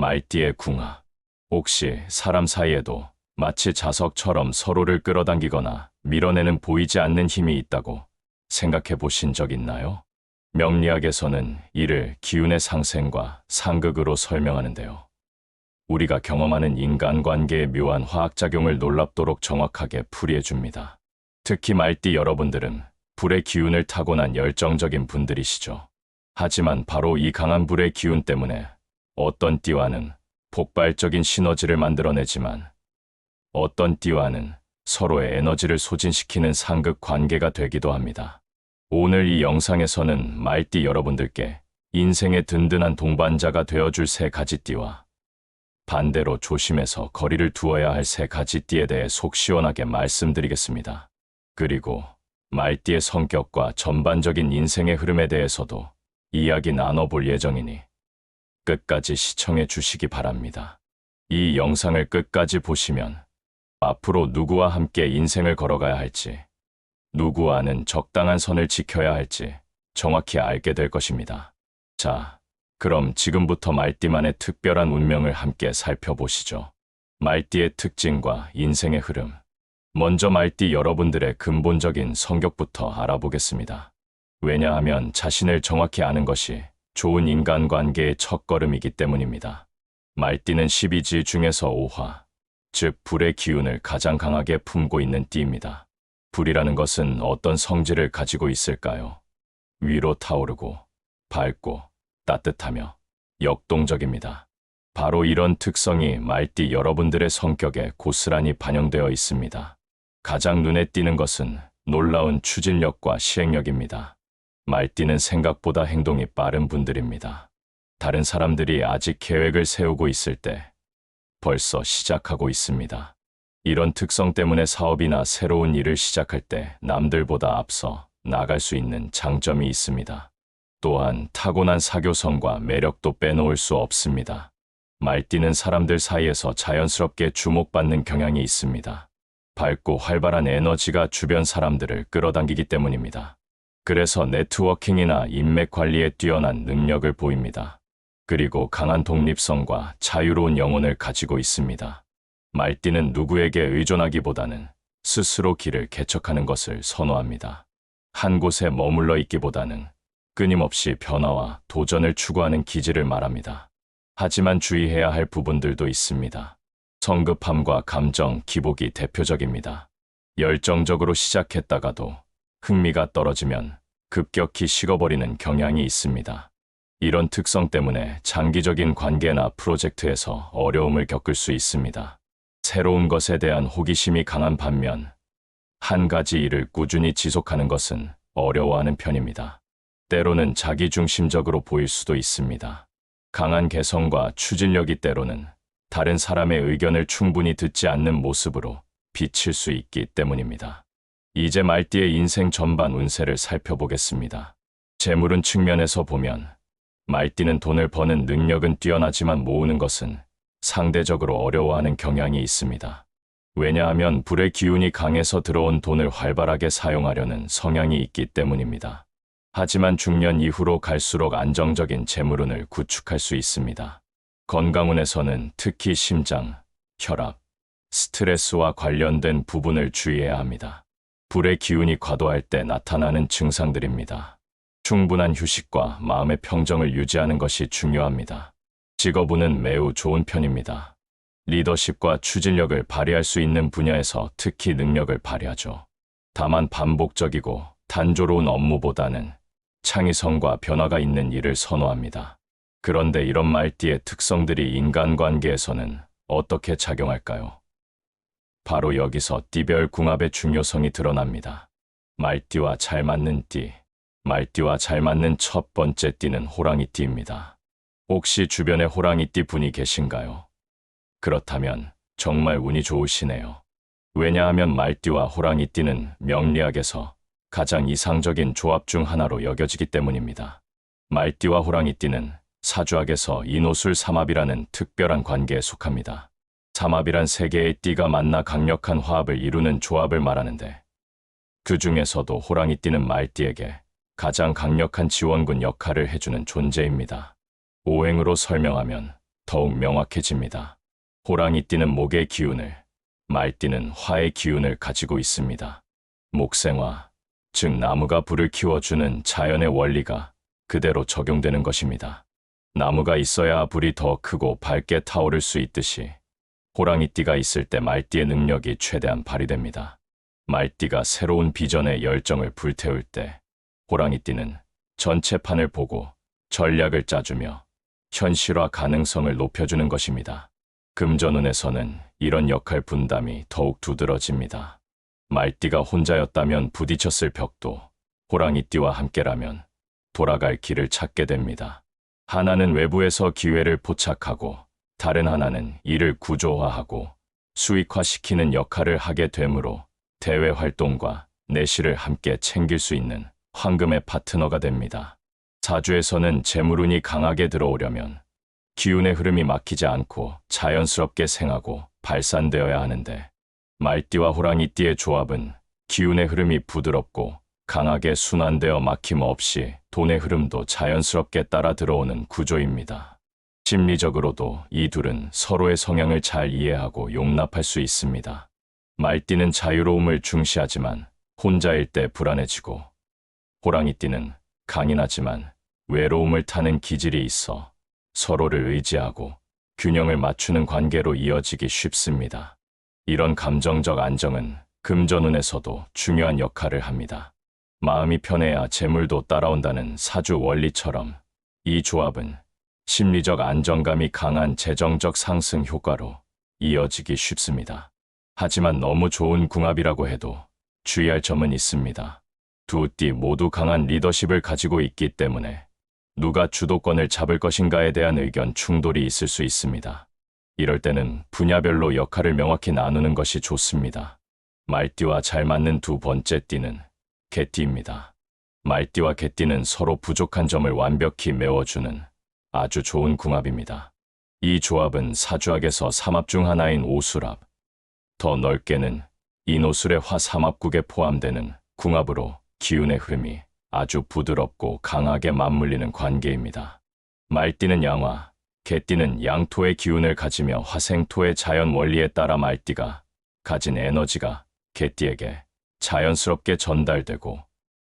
말띠의 궁합. 혹시 사람 사이에도 마치 자석처럼 서로를 끌어당기거나 밀어내는 보이지 않는 힘이 있다고 생각해 보신 적 있나요? 명리학에서는 이를 기운의 상생과 상극으로 설명하는데요. 우리가 경험하는 인간관계의 묘한 화학작용을 놀랍도록 정확하게 풀이해 줍니다. 특히 말띠 여러분들은 불의 기운을 타고난 열정적인 분들이시죠. 하지만 바로 이 강한 불의 기운 때문에 어떤 띠와는 폭발적인 시너지를 만들어내지만 어떤 띠와는 서로의 에너지를 소진시키는 상극 관계가 되기도 합니다. 오늘 이 영상에서는 말띠 여러분들께 인생의 든든한 동반자가 되어줄 세 가지 띠와 반대로 조심해서 거리를 두어야 할 세 가지 띠에 대해 속 시원하게 말씀드리겠습니다. 그리고 말띠의 성격과 전반적인 인생의 흐름에 대해서도 이야기 나눠볼 예정이니 끝까지 시청해 주시기 바랍니다. 이 영상을 끝까지 보시면 앞으로 누구와 함께 인생을 걸어가야 할지, 누구와는 적당한 선을 지켜야 할지 정확히 알게 될 것입니다. 자, 그럼 지금부터 말띠만의 특별한 운명을 함께 살펴보시죠. 말띠의 특징과 인생의 흐름. 먼저 말띠 여러분들의 근본적인 성격부터 알아보겠습니다. 왜냐하면 자신을 정확히 아는 것이 좋은 인간관계의 첫걸음이기 때문입니다. 말띠는 12지 중에서 5화, 즉 불의 기운을 가장 강하게 품고 있는 띠입니다. 불이라는 것은 어떤 성질을 가지고 있을까요? 위로 타오르고, 밝고, 따뜻하며 역동적입니다. 바로 이런 특성이 말띠 여러분들의 성격에 고스란히 반영되어 있습니다. 가장 눈에 띄는 것은 놀라운 추진력과 시행력입니다. 말띠는 생각보다 행동이 빠른 분들입니다. 다른 사람들이 아직 계획을 세우고 있을 때 벌써 시작하고 있습니다. 이런 특성 때문에 사업이나 새로운 일을 시작할 때 남들보다 앞서 나갈 수 있는 장점이 있습니다. 또한 타고난 사교성과 매력도 빼놓을 수 없습니다. 말띠는 사람들 사이에서 자연스럽게 주목받는 경향이 있습니다. 밝고 활발한 에너지가 주변 사람들을 끌어당기기 때문입니다. 그래서 네트워킹이나 인맥 관리에 뛰어난 능력을 보입니다. 그리고 강한 독립성과 자유로운 영혼을 가지고 있습니다. 말띠는 누구에게 의존하기보다는 스스로 길을 개척하는 것을 선호합니다. 한 곳에 머물러 있기보다는 끊임없이 변화와 도전을 추구하는 기질을 말합니다. 하지만 주의해야 할 부분들도 있습니다. 성급함과 감정, 기복이 대표적입니다. 열정적으로 시작했다가도 흥미가 떨어지면 급격히 식어버리는 경향이 있습니다. 이런 특성 때문에 장기적인 관계나 프로젝트에서 어려움을 겪을 수 있습니다. 새로운 것에 대한 호기심이 강한 반면 한 가지 일을 꾸준히 지속하는 것은 어려워하는 편입니다. 때로는 자기중심적으로 보일 수도 있습니다. 강한 개성과 추진력이 때로는 다른 사람의 의견을 충분히 듣지 않는 모습으로 비칠 수 있기 때문입니다. 이제 말띠의 인생 전반 운세를 살펴보겠습니다. 재물운 측면에서 보면 말띠는 돈을 버는 능력은 뛰어나지만 모으는 것은 상대적으로 어려워하는 경향이 있습니다. 왜냐하면 불의 기운이 강해서 들어온 돈을 활발하게 사용하려는 성향이 있기 때문입니다. 하지만 중년 이후로 갈수록 안정적인 재물운을 구축할 수 있습니다. 건강운에서는 특히 심장, 혈압, 스트레스와 관련된 부분을 주의해야 합니다. 불의 기운이 과도할 때 나타나는 증상들입니다. 충분한 휴식과 마음의 평정을 유지하는 것이 중요합니다. 직업운은 매우 좋은 편입니다. 리더십과 추진력을 발휘할 수 있는 분야에서 특히 능력을 발휘하죠. 다만 반복적이고 단조로운 업무보다는 창의성과 변화가 있는 일을 선호합니다. 그런데 이런 말띠의 특성들이 인간관계에서는 어떻게 작용할까요? 바로 여기서 띠별 궁합의 중요성이 드러납니다. 말띠와 잘 맞는 띠. 말띠와 잘 맞는 첫 번째 띠는 호랑이띠입니다. 혹시 주변에 호랑이띠 분이 계신가요? 그렇다면 정말 운이 좋으시네요. 왜냐하면 말띠와 호랑이띠는 명리학에서 가장 이상적인 조합 중 하나로 여겨지기 때문입니다. 말띠와 호랑이띠는 사주학에서 인호술 삼합이라는 특별한 관계에 속합니다. 삼합이란 세 개의 띠가 만나 강력한 화합을 이루는 조합을 말하는데 그 중에서도 호랑이 띠는 말띠에게 가장 강력한 지원군 역할을 해주는 존재입니다. 오행으로 설명하면 더욱 명확해집니다. 호랑이 띠는 목의 기운을, 말띠는 화의 기운을 가지고 있습니다. 목생화, 즉 나무가 불을 키워주는 자연의 원리가 그대로 적용되는 것입니다. 나무가 있어야 불이 더 크고 밝게 타오를 수 있듯이 호랑이띠가 있을 때 말띠의 능력이 최대한 발휘됩니다. 말띠가 새로운 비전의 열정을 불태울 때 호랑이띠는 전체 판을 보고 전략을 짜주며 현실화 가능성을 높여주는 것입니다. 금전운에서는 이런 역할 분담이 더욱 두드러집니다. 말띠가 혼자였다면 부딪혔을 벽도 호랑이띠와 함께라면 돌아갈 길을 찾게 됩니다. 하나는 외부에서 기회를 포착하고 다른 하나는 이를 구조화하고 수익화시키는 역할을 하게 되므로 대외 활동과 내실을 함께 챙길 수 있는 황금의 파트너가 됩니다. 사주에서는 재물운이 강하게 들어오려면 기운의 흐름이 막히지 않고 자연스럽게 생하고 발산되어야 하는데 말띠와 호랑이띠의 조합은 기운의 흐름이 부드럽고 강하게 순환되어 막힘 없이 돈의 흐름도 자연스럽게 따라 들어오는 구조입니다. 심리적으로도 이 둘은 서로의 성향을 잘 이해하고 용납할 수 있습니다. 말띠는 자유로움을 중시하지만 혼자일 때 불안해지고 호랑이띠는 강인하지만 외로움을 타는 기질이 있어 서로를 의지하고 균형을 맞추는 관계로 이어지기 쉽습니다. 이런 감정적 안정은 금전운에서도 중요한 역할을 합니다. 마음이 편해야 재물도 따라온다는 사주 원리처럼 이 조합은 심리적 안정감이 강한 재정적 상승 효과로 이어지기 쉽습니다. 하지만 너무 좋은 궁합이라고 해도 주의할 점은 있습니다. 두 띠 모두 강한 리더십을 가지고 있기 때문에 누가 주도권을 잡을 것인가에 대한 의견 충돌이 있을 수 있습니다. 이럴 때는 분야별로 역할을 명확히 나누는 것이 좋습니다. 말띠와 잘 맞는 두 번째 띠는 개띠입니다. 말띠와 개띠는 서로 부족한 점을 완벽히 메워주는 아주 좋은 궁합입니다. 이 조합은 사주학에서 삼합 중 하나인 오수랍, 더 넓게는 인오술의 화삼합국에 포함되는 궁합으로 기운의 흐름이 아주 부드럽고 강하게 맞물리는 관계입니다. 말띠는 양화, 개띠는 양토의 기운을 가지며 화생토의 자연 원리에 따라 말띠가 가진 에너지가 개띠에게 자연스럽게 전달되고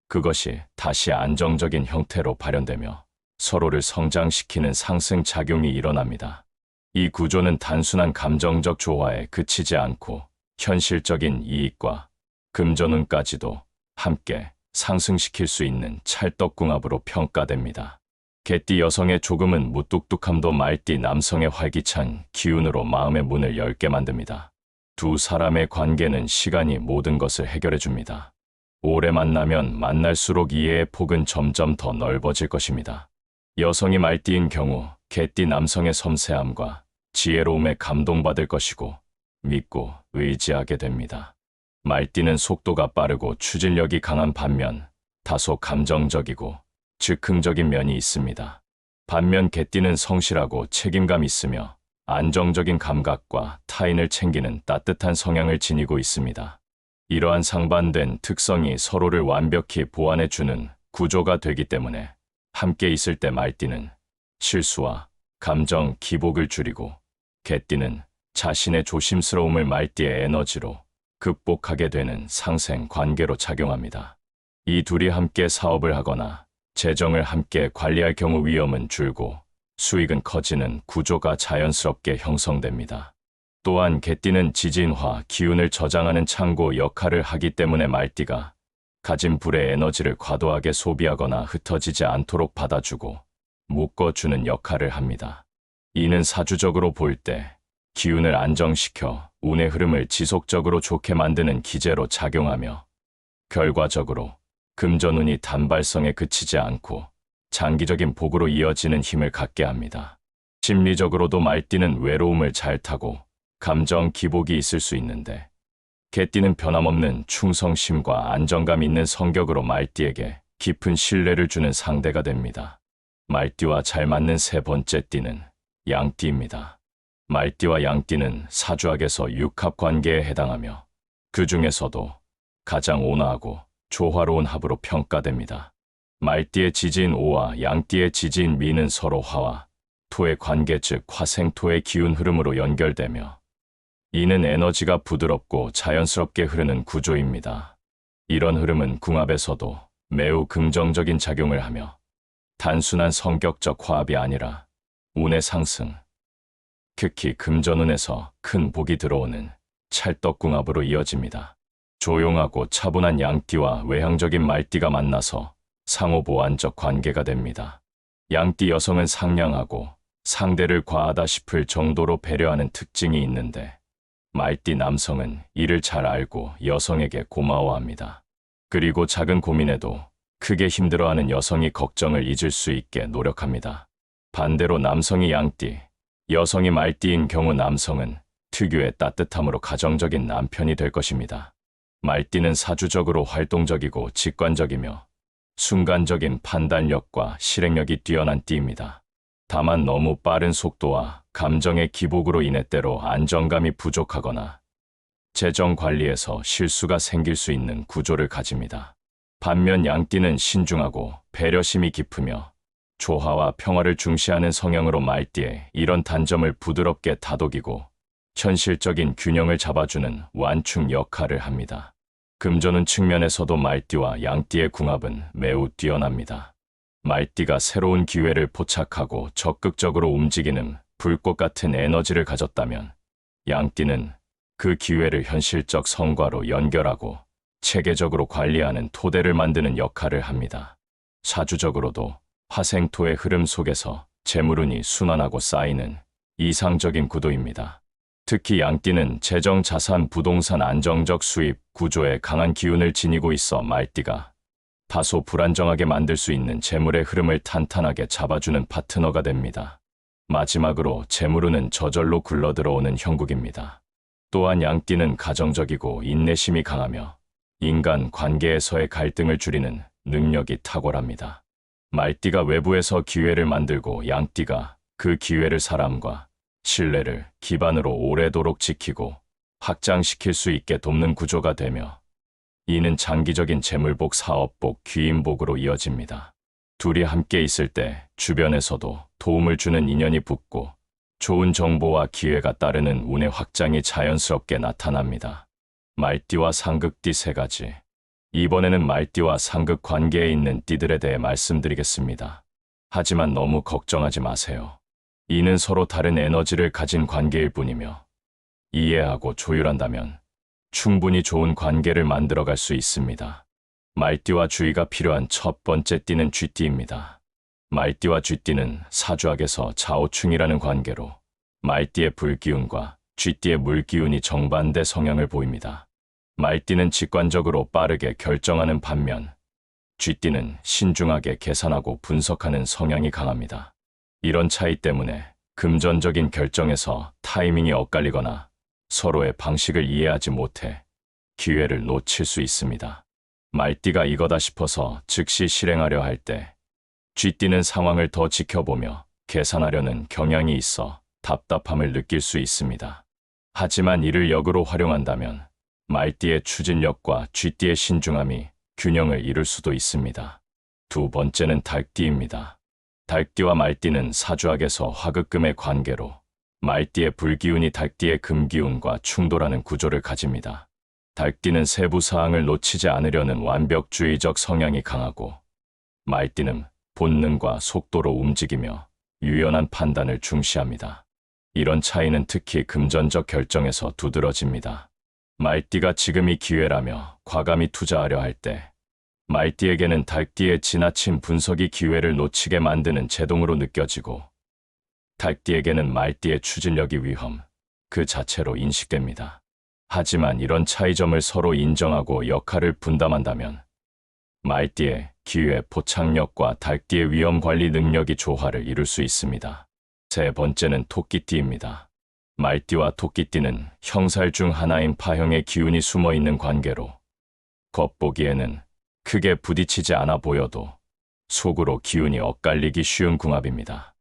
그것이 다시 안정적인 형태로 발현되며 서로를 성장시키는 상승 작용이 일어납니다. 이 구조는 단순한 감정적 조화에 그치지 않고 현실적인 이익과 금전운까지도 함께 상승시킬 수 있는 찰떡궁합으로 평가됩니다. 개띠 여성의 조금은 무뚝뚝함도 말띠 남성의 활기찬 기운으로 마음의 문을 열게 만듭니다. 두 사람의 관계는 시간이 모든 것을 해결해 줍니다. 오래 만나면 만날수록 이해의 폭은 점점 더 넓어질 것입니다. 여성이 말띠인 경우 개띠 남성의 섬세함과 지혜로움에 감동받을 것이고 믿고 의지하게 됩니다. 말띠는 속도가 빠르고 추진력이 강한 반면 다소 감정적이고 즉흥적인 면이 있습니다. 반면 개띠는 성실하고 책임감 있으며 안정적인 감각과 타인을 챙기는 따뜻한 성향을 지니고 있습니다. 이러한 상반된 특성이 서로를 완벽히 보완해주는 구조가 되기 때문에 함께 있을 때 말띠는 실수와 감정 기복을 줄이고 개띠는 자신의 조심스러움을 말띠의 에너지로 극복하게 되는 상생 관계로 작용합니다. 이 둘이 함께 사업을 하거나 재정을 함께 관리할 경우 위험은 줄고 수익은 커지는 구조가 자연스럽게 형성됩니다. 또한 개띠는 지진화, 기운을 저장하는 창고 역할을 하기 때문에 말띠가 가진 불의 에너지를 과도하게 소비하거나 흩어지지 않도록 받아주고 묶어주는 역할을 합니다. 이는 사주적으로 볼 때 기운을 안정시켜 운의 흐름을 지속적으로 좋게 만드는 기제로 작용하며 결과적으로 금전운이 단발성에 그치지 않고 장기적인 복으로 이어지는 힘을 갖게 합니다. 심리적으로도 말띠는 외로움을 잘 타고 감정 기복이 있을 수 있는데 개띠는 변함없는 충성심과 안정감 있는 성격으로 말띠에게 깊은 신뢰를 주는 상대가 됩니다. 말띠와 잘 맞는 세 번째 띠는 양띠입니다. 말띠와 양띠는 사주학에서 육합 관계에 해당하며 그 중에서도 가장 온화하고 조화로운 합으로 평가됩니다. 말띠의 지지인 오와 양띠의 지지인 미는 서로 화와 토의 관계 즉 화생토의 기운 흐름으로 연결되며 이는 에너지가 부드럽고 자연스럽게 흐르는 구조입니다. 이런 흐름은 궁합에서도 매우 긍정적인 작용을 하며 단순한 성격적 화합이 아니라 운의 상승, 특히 금전운에서 큰 복이 들어오는 찰떡궁합으로 이어집니다. 조용하고 차분한 양띠와 외향적인 말띠가 만나서 상호 보완적 관계가 됩니다. 양띠 여성은 상냥하고 상대를 과하다 싶을 정도로 배려하는 특징이 있는데 말띠 남성은 이를 잘 알고 여성에게 고마워합니다. 그리고 작은 고민에도 크게 힘들어하는 여성이 걱정을 잊을 수 있게 노력합니다. 반대로 남성이 양띠, 여성이 말띠인 경우 남성은 특유의 따뜻함으로 가정적인 남편이 될 것입니다. 말띠는 사주적으로 활동적이고 직관적이며 순간적인 판단력과 실행력이 뛰어난 띠입니다. 다만 너무 빠른 속도와 감정의 기복으로 인해 때로 안정감이 부족하거나 재정 관리에서 실수가 생길 수 있는 구조를 가집니다. 반면 양띠는 신중하고 배려심이 깊으며 조화와 평화를 중시하는 성향으로 말띠에 이런 단점을 부드럽게 다독이고 현실적인 균형을 잡아주는 완충 역할을 합니다. 금전운 측면에서도 말띠와 양띠의 궁합은 매우 뛰어납니다. 말띠가 새로운 기회를 포착하고 적극적으로 움직이는 불꽃 같은 에너지를 가졌다면 양띠는 그 기회를 현실적 성과로 연결하고 체계적으로 관리하는 토대를 만드는 역할을 합니다. 사주적으로도 화생토의 흐름 속에서 재물운이 순환하고 쌓이는 이상적인 구도입니다. 특히 양띠는 재정 자산 부동산 안정적 수입 구조에 강한 기운을 지니고 있어 말띠가 다소 불안정하게 만들 수 있는 재물의 흐름을 탄탄하게 잡아주는 파트너가 됩니다. 마지막으로 재물운은 저절로 굴러들어오는 형국입니다. 또한 양띠는 가정적이고 인내심이 강하며 인간 관계에서의 갈등을 줄이는 능력이 탁월합니다. 말띠가 외부에서 기회를 만들고 양띠가 그 기회를 사람과 신뢰를 기반으로 오래도록 지키고 확장시킬 수 있게 돕는 구조가 되며 이는 장기적인 재물복, 사업복, 귀인복으로 이어집니다. 둘이 함께 있을 때 주변에서도 도움을 주는 인연이 붙고 좋은 정보와 기회가 따르는 운의 확장이 자연스럽게 나타납니다. 말띠와 상극띠 세 가지. 이번에는 말띠와 상극 관계에 있는 띠들에 대해 말씀드리겠습니다. 하지만 너무 걱정하지 마세요. 이는 서로 다른 에너지를 가진 관계일 뿐이며 이해하고 조율한다면 충분히 좋은 관계를 만들어갈 수 있습니다. 말띠와 주의가 필요한 첫 번째 띠는 쥐띠입니다. 말띠와 쥐띠는 사주학에서 좌우충이라는 관계로 말띠의 불기운과 쥐띠의 물기운이 정반대 성향을 보입니다. 말띠는 직관적으로 빠르게 결정하는 반면 쥐띠는 신중하게 계산하고 분석하는 성향이 강합니다. 이런 차이 때문에 금전적인 결정에서 타이밍이 엇갈리거나 서로의 방식을 이해하지 못해 기회를 놓칠 수 있습니다. 말띠가 이거다 싶어서 즉시 실행하려 할 때 쥐띠는 상황을 더 지켜보며 계산하려는 경향이 있어 답답함을 느낄 수 있습니다. 하지만 이를 역으로 활용한다면 말띠의 추진력과 쥐띠의 신중함이 균형을 이룰 수도 있습니다. 두 번째는 닭띠입니다. 닭띠와 말띠는 사주학에서 화극금의 관계로 말띠의 불기운이 닭띠의 금기운과 충돌하는 구조를 가집니다. 닭띠는 세부 사항을 놓치지 않으려는 완벽주의적 성향이 강하고 말띠는 본능과 속도로 움직이며 유연한 판단을 중시합니다. 이런 차이는 특히 금전적 결정에서 두드러집니다. 말띠가 지금이 기회라며 과감히 투자하려 할 때 말띠에게는 닭띠의 지나친 분석이 기회를 놓치게 만드는 제동으로 느껴지고 닭띠에게는 말띠의 추진력이 위험 그 자체로 인식됩니다. 하지만 이런 차이점을 서로 인정하고 역할을 분담한다면 말띠의 기회 포착력과 닭띠의 위험 관리 능력이 조화를 이룰 수 있습니다. 세 번째는 토끼띠입니다. 말띠와 토끼띠는 형살 중 하나인 파형의 기운이 숨어 있는 관계로 겉보기에는 크게 부딪히지 않아 보여도 속으로 기운이 엇갈리기 쉬운 궁합입니다.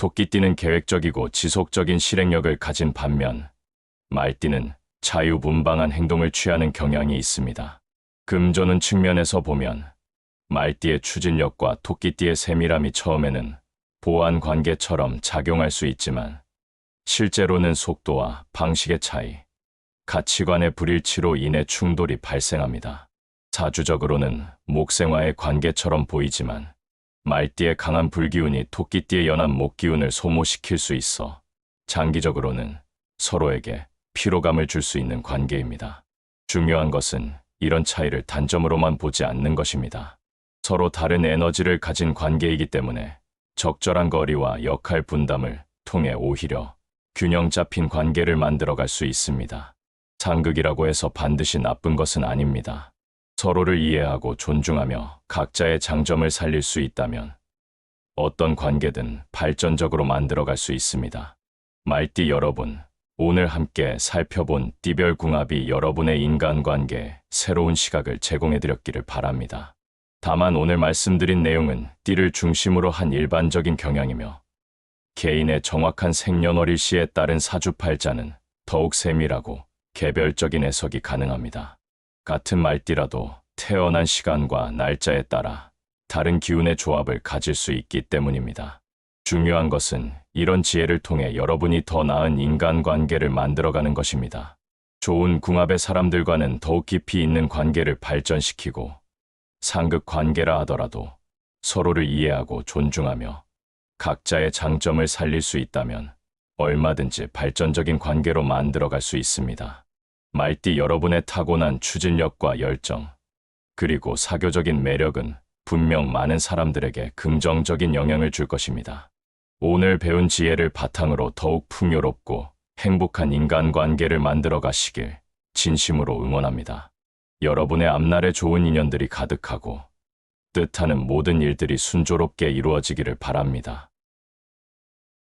토끼띠는 계획적이고 지속적인 실행력을 가진 반면 말띠는 자유분방한 행동을 취하는 경향이 있습니다. 금조는 측면에서 보면 말띠의 추진력과 토끼띠의 세밀함이 처음에는 보안 관계처럼 작용할 수 있지만 실제로는 속도와 방식의 차이, 가치관의 불일치로 인해 충돌이 발생합니다. 사주적으로는 목생화의 관계처럼 보이지만 말띠의 강한 불기운이 토끼띠의 연한 목기운을 소모시킬 수 있어 장기적으로는 서로에게 피로감을 줄 수 있는 관계입니다. 중요한 것은 이런 차이를 단점으로만 보지 않는 것입니다. 서로 다른 에너지를 가진 관계이기 때문에 적절한 거리와 역할 분담을 통해 오히려 균형 잡힌 관계를 만들어갈 수 있습니다. 상극이라고 해서 반드시 나쁜 것은 아닙니다. 서로를 이해하고 존중하며 각자의 장점을 살릴 수 있다면 어떤 관계든 발전적으로 만들어갈 수 있습니다. 말띠 여러분, 오늘 함께 살펴본 띠별 궁합이 여러분의 인간관계에 새로운 시각을 제공해드렸기를 바랍니다. 다만 오늘 말씀드린 내용은 띠를 중심으로 한 일반적인 경향이며 개인의 정확한 생년월일시에 따른 사주팔자는 더욱 세밀하고 개별적인 해석이 가능합니다. 같은 말띠라도 태어난 시간과 날짜에 따라 다른 기운의 조합을 가질 수 있기 때문입니다. 중요한 것은 이런 지혜를 통해 여러분이 더 나은 인간관계를 만들어가는 것입니다. 좋은 궁합의 사람들과는 더욱 깊이 있는 관계를 발전시키고 상극 관계라 하더라도 서로를 이해하고 존중하며 각자의 장점을 살릴 수 있다면 얼마든지 발전적인 관계로 만들어갈 수 있습니다. 말띠 여러분의 타고난 추진력과 열정, 그리고 사교적인 매력은 분명 많은 사람들에게 긍정적인 영향을 줄 것입니다. 오늘 배운 지혜를 바탕으로 더욱 풍요롭고 행복한 인간관계를 만들어 가시길 진심으로 응원합니다. 여러분의 앞날에 좋은 인연들이 가득하고 뜻하는 모든 일들이 순조롭게 이루어지기를 바랍니다.